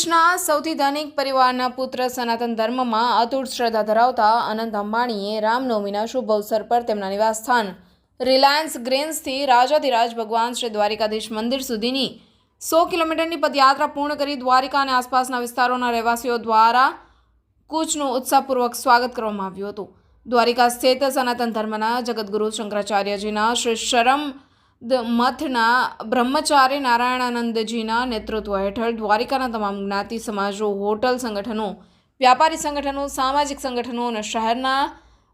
દેશના સૌથી ધનિક પરિવારના પુત્ર સનાતન ધર્મમાં અતૂટ શ્રદ્ધા ધરાવતા અનંત અંબાણીએ રામનવમીના શુભ અવસર પર તેમના નિવાસસ્થાન રિલાયન્સ ગ્રેન્સથી રાજાધિરાજ ભગવાન શ્રી દ્વારિકાધીશ મંદિર સુધીની સો કિલોમીટરની પદયાત્રા પૂર્ણ કરી દ્વારિકા અને આસપાસના વિસ્તારોના રહેવાસીઓ દ્વારા કૂચનું ઉત્સાહપૂર્વક સ્વાગત કરવામાં આવ્યું હતું. દ્વારિકા સ્થિત સનાતન ધર્મના જગતગુરુ શંકરાચાર્યજીના શ્રી શરમ મઠના બ્રહ્મચારી નારાયણાનંદજીના નેતૃત્વ હેઠળ દ્વારિકાના તમામ જ્ઞાતિ સમાજો, હોટલ સંગઠનો, વ્યાપારી સંગઠનો, સામાજિક સંગઠનો અને શહેરના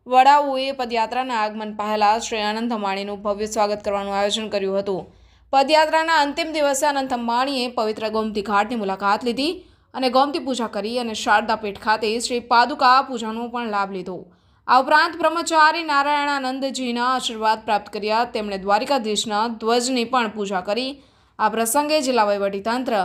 વડાઓએ પદયાત્રાના આગમન પહેલાં શ્રી અનંત અંબાણીનું ભવ્ય સ્વાગત કરવાનું આયોજન કર્યું હતું. પદયાત્રાના અંતિમ દિવસે અનંત અંબાણીએ પવિત્ર ગોમતી ઘાટની મુલાકાત લીધી અને ગોમતી પૂજા કરી અને શારદા પીઠ ખાતે શ્રી પાદુકા પૂજાનો પણ લાભ લીધો. આ ઉપરાંત બ્રહ્મચારી નારાયણાનંદજીના આશીર્વાદ પ્રાપ્ત કર્યા. તેમણે દ્વારિકાધીશના ધ્વજની પણ પૂજા કરી. આ પ્રસંગે જિલ્લા વહીવટીતંત્ર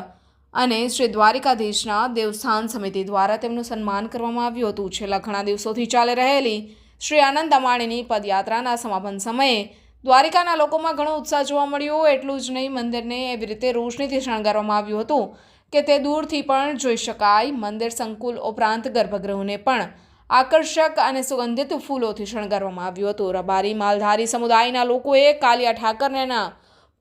અને શ્રી દ્વારિકાધીશના દેવસ્થાન સમિતિ દ્વારા તેમનું સન્માન કરવામાં આવ્યું હતું. છેલ્લા ઘણા દિવસોથી ચાલી રહેલી શ્રી આનંદ અમાણીની પદયાત્રાના સમાપન સમયે દ્વારિકાના લોકોમાં ઘણો ઉત્સાહ જોવા મળ્યો. એટલું જ નહીં, મંદિરને એવી રીતે રોશનીથી શણગારવામાં આવ્યું હતું કે તે દૂરથી પણ જોઈ શકાય. મંદિર સંકુલ ઉપરાંત ગર્ભગૃહને પણ આકર્ષક અને સુગંધિત ફૂલોથી શણગારવામાં આવ્યું હતું. રબારી માલધારી સમુદાયના લોકોએ કાલિયા ઠાકરનેના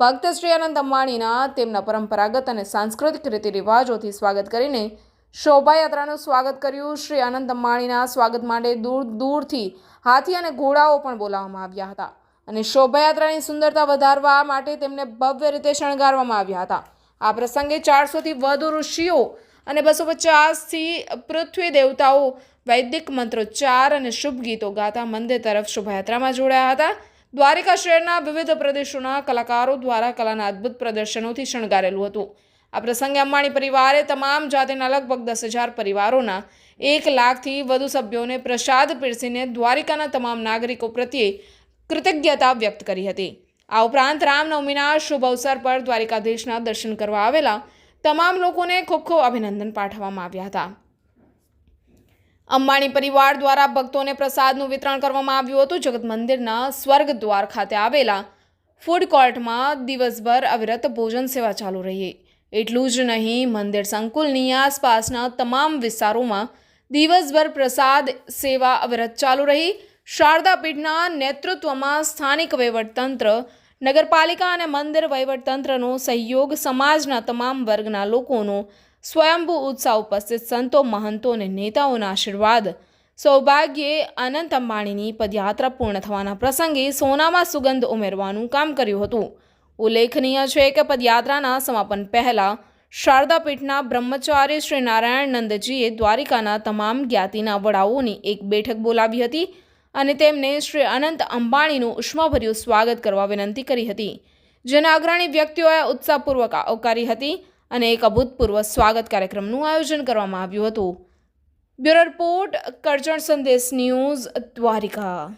ભક્ત શ્રી અનંત અંબાણીના તેમના પરંપરાગત અને સાંસ્કૃતિક રીતિ રિવાજોથી સ્વાગત કરીને શોભાયાત્રાનું સ્વાગત કર્યું. શ્રી અનંત અંબાણીના સ્વાગત માટે દૂર દૂરથી હાથી અને ઘોડાઓ પણ બોલાવવામાં આવ્યા હતા અને શોભાયાત્રાની સુંદરતા વધારવા માટે તેમને ભવ્ય રીતે શણગારવામાં આવ્યા હતા. આ પ્રસંગે ચારસોથી વધુ ઋષિઓ અને બસો પચાસથી પૃથ્વી દેવતાઓ વૈદિક મંત્રોચ્ચાર અને શુભ ગીતો ગાતા મંદિર તરફ શોભાયાત્રામાં જોડાયા હતા. દ્વારિકા શહેરના વિવિધ પ્રદેશોના કલાકારો દ્વારા કલાના અદ્ભુત પ્રદર્શનોથી શણગારેલું હતું. આ પ્રસંગે અંબાણી પરિવારે તમામ જાતિના લગભગ દસ હજાર પરિવારોના એક લાખથી વધુ સભ્યોને પ્રસાદ પીરસીને દ્વારિકાના તમામ નાગરિકો પ્રત્યે કૃતજ્ઞતા વ્યક્ત કરી હતી. આ ઉપરાંત રામનવમીના શુભ અવસર પર દ્વારિકાધીશના દર્શન કરવા આવેલા તમામ લોકોને ખૂબ ખૂબ અભિનંદન પાઠવવામાં આવ્યા હતા. અંબાણી પરિવાર દ્વારા ભક્તોને પ્રસાદનું વિતરણ કરવામાં આવ્યું હતું. જગત મંદિરના સ્વર્ગ દ્વાર ખાતે આવેલા ફૂડ કોર્ટમાં દિવસભર અવિરત ભોજન સેવા ચાલુ રહી. એટલું જ નહીં, મંદિર સંકુલની આસપાસના તમામ વિસ્તારોમાં દિવસભર પ્રસાદ સેવા અવિરત ચાલુ રહી. શારદા પીઠના નેતૃત્વમાં સ્થાનિક વહીવટતંત્ર નગરપાલિકા અને મંદિર વહીવટતંત્રનો સહયોગ સમાજના તમામ વર્ગના લોકોનો સ્વયંભૂ ઉત્સાહ ઉપસ્થિત સંતો, મહંતો અને નેતાઓના આશીર્વાદ. સૌભાગ્યે અનંત અંબાણીની પદયાત્રા પૂર્ણ થવાના પ્રસંગે સોનામાં સુગંધ ઉમેરવાનું કામ કર્યું હતું. ઉલ્લેખનીય છે કે પદયાત્રાના સમાપન પહેલાં શારદા પીઠના બ્રહ્મચારી શ્રી નારાયણ નંદજીએ દ્વારિકાના તમામ જ્ઞાતિના વડાઓની એક બેઠક બોલાવી હતી. અને તેમને શ્રી અનંત અંબાણીનું ઉષ્માભર્યું સ્વાગત કરવા વિનંતી કરી હતી. જેના અગ્રણી વ્યક્તિઓએ ઉત્સાહપૂર્વક આવકારી હતી અને એક અભૂતપૂર્વ સ્વાગત કાર્યક્રમનું આયોજન કરવામાં આવ્યું હતું. બ્યુરો રિપોર્ટ, કરજણ સંદેશ ન્યૂઝ, દ્વારિકા.